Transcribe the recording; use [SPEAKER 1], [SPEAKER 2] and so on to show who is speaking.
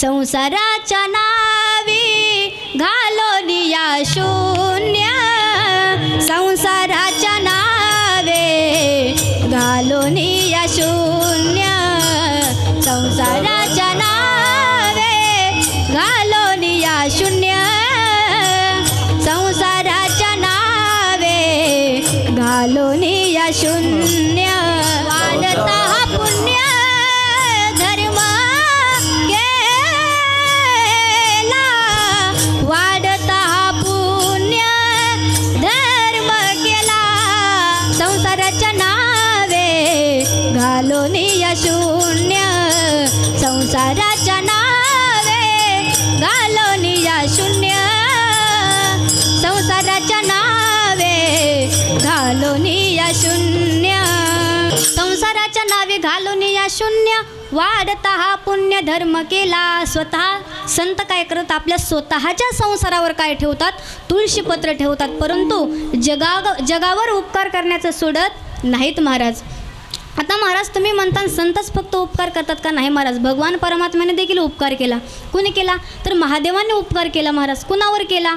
[SPEAKER 1] संसाराच्या नावी घालोन या शून्य. संसाराच्या नावे घालोन या शून्य. संसाराच्या नावे घालोन या शून्य. संसाराच्या नावे घालोन या शून्य. शून्य. संसाराच्या नावे घालून या शून्य. संसाराच्या नावे घालून या शून्य. वाढता हा पुण्य धर्म केला स्वतः. संत काय करत आपल्या स्वतःच्या संसारावर काय ठेवतात? तुळशीपत्र ठेवतात. परंतु जगा जगावर उपकार करण्याचं सोडत नाहीत महाराज. आता महाराज तुम्ही म्हणता संतच फक्त उपकार करतात का? नाही महाराज भगवान परमात्म्याने देखील उपकार केला. कुणी केला? तर महादेवाने उपकार केला महाराज. कुणावर केला?